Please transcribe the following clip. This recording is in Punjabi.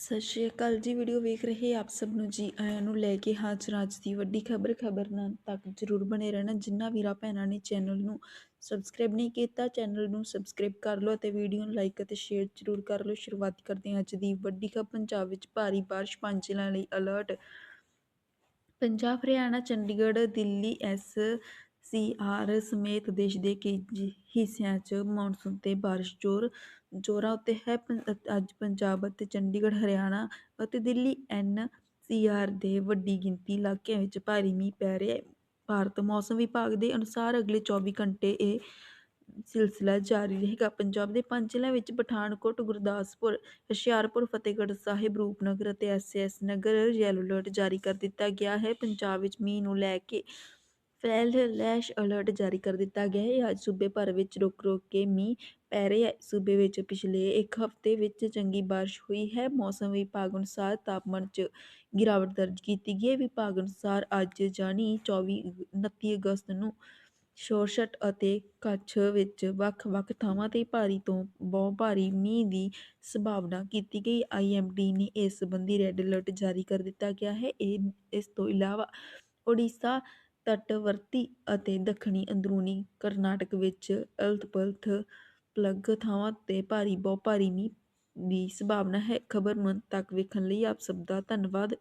ਸਤਿ ਸ਼੍ਰੀ ਅਕਾਲ ਜੀ, ਵੀਡੀਓ ਵੇਖ ਰਹੇ ਆਪ ਸਭ ਨੂੰ ਜੀ, ਆਇਆਂ ਨੂੰ ਲੈ ਕੇ ਹਾਜ਼ਰ ਅੱਜ ਦੀ ਵੱਡੀ ਖਬਰ। ਖਬਰ ਨਾਲ ਤੱਕ ਜਰੂਰ ਬਣੇ ਰਹਿਣਾ, ਜਿੰਨਾ ਵੀਰਾ ਭੈਣਾਂ ਨੇ ਚੈਨਲ ਨੂੰ ਸਬਸਕ੍ਰਾਈਬ ਨਹੀਂ ਕੀਤਾ, ਚੈਨਲ ਨੂੰ ਸਬਸਕ੍ਰਾਈਬ ਕਰ ਲਓ ਅਤੇ ਵੀਡੀਓ ਨੂੰ ਲਾਈਕ ਅਤੇ ਸ਼ੇਅਰ ਜਰੂਰ ਕਰ ਲਓ। ਸ਼ੁਰੂਆਤ ਕਰਦੇ ਹਾਂ ਅੱਜ ਦੀ ਵੱਡੀ ਖਬਰ, ਪੰਜਾਬ ਵਿੱਚ ਭਾਰੀ ਬਾਰਿਸ਼, ਪੰਜ ਜ਼ਿਲ੍ਹਿਆਂ ਲਈ alert Punjab, Haryana, Chandigarh, Delhi, N C. R ਸਮੇਤ ਦੇਸ਼ ਦੇ ਕਈ ਹਿੱਸਿਆਂ 'ਚ ਮੌਨਸੂਨ ਤੇ ਬਾਰਿਸ਼ ਜ਼ੋਰ, ਜ਼ੋਰਾਂ ਉੱਤੇ ਹੈ। ਪੰ- ਅੱਜ ਪੰਜਾਬ ਅਤੇ ਚੰਡੀਗੜ੍ਹ, ਹਰਿਆਣਾ ਅਤੇ ਦਿੱਲੀ ਐਨ ਸੀ ਆਰ ਦੇ ਵੱਡੀ ਗਿਣਤੀ ਇਲਾਕਿਆਂ ਵਿੱਚ ਭਾਰੀ ਮੀਂਹ ਪੈ ਰਿਹਾ ਹੈ। ਭਾਰਤ ਮੌਸਮ ਵਿਭਾਗ ਦੇ ਅਨੁਸਾਰ ਅਗਲੇ 24 ਘੰਟੇ ਇਹ ਸਿਲਸਿਲਾ ਜਾਰੀ ਰਹੇਗਾ। ਪੰਜਾਬ ਦੇ ਪੰਜ ਜ਼ਿਲ੍ਹਿਆਂ ਵਿੱਚ ਪਠਾਨਕੋਟ, ਗੁਰਦਾਸਪੁਰ, ਹੁਸ਼ਿਆਰਪੁਰ, ਫਤਿਹਗੜ੍ਹ ਸਾਹਿਬ, ਰੂਪਨਗਰ ਅਤੇ ਐਸ ਨਗਰ ਯੈਲੋ ਅਲਰਟ ਜਾਰੀ ਕਰ ਦਿੱਤਾ ਗਿਆ ਹੈ। ਪੰਜਾਬ ਵਿੱਚ ਮੀਂਹ ਨੂੰ ਲੈ ਕੇ ਫੈਲ ਲੈਸ਼ ਅਲਰਟ ਜਾਰੀ ਕਰ ਦਿੱਤਾ ਗਿਆ ਹੈ। ਅੱਜ ਸੂਬੇ ਭਰ ਵਿੱਚ ਰੁਕ ਰੁਕ ਕੇ ਮੀਂਹ ਪੈ ਰਿਹਾ ਹੈ। ਸੂਬੇ ਵਿੱਚ ਪਿਛਲੇ ਇੱਕ ਹਫ਼ਤੇ ਵਿੱਚ ਚੰਗੀ ਬਾਰਿਸ਼ ਹੋਈ ਹੈ। ਮੌਸਮ ਵਿਭਾਗ ਅਨੁਸਾਰ ਤਾਪਮਾਨ 'ਚ ਗਿਰਾਵਟ ਦਰਜ ਕੀਤੀ ਗਈ ਹੈ। ਵਿਭਾਗ ਅਨੁਸਾਰ ਅੱਜ ਜਾਣੀ 24 29 ਅਗਸਤ ਨੂੰ ਸ਼ੋਰਸ਼ਟ ਅਤੇ ਕੱਛ ਵਿੱਚ ਵੱਖ-ਵੱਖ ਥਾਵਾਂ ਤੇ ਭਾਰੀ ਤੋਂ ਬਹੁਤ ਭਾਰੀ ਮੀਂਹ ਦੀ ਸੰਭਾਵਨਾ ਕੀਤੀ ਗਈ। ਆਈਐਮਡੀ ਨੇ ਇਸ ਸੰਬੰਧੀ ਰੈੱਡ ਅਲਰਟ ਜਾਰੀ ਕਰ ਦਿੱਤਾ ਗਿਆ ਹੈ। ਇਹ, ਇਸ ਤੋਂ ਇਲਾਵਾ ਓਡੀਸ਼ਾ ਤੱਟਵਰਤੀ ਅਤੇ ਦੱਖਣੀ ਅੰਦਰੂਨੀ ਕਰਨਾਟਕ ਵਿੱਚ ਅਲਤ-ਪਲਤ ਪਲੱਗ ਥਾਵਾਂ ਤੇ ਭਾਰੀ ਬਹੁਤ ਭਾਰੀ ਮੀਂਹ ਦੀ ਸੰਭਾਵਨਾ ਹੈ। ਖਬਰ ਨੂੰ ਅੰਤ ਤੱਕ ਵੇਖਣ ਲਈ ਆਪ ਸਭ ਦਾ ਧੰਨਵਾਦ।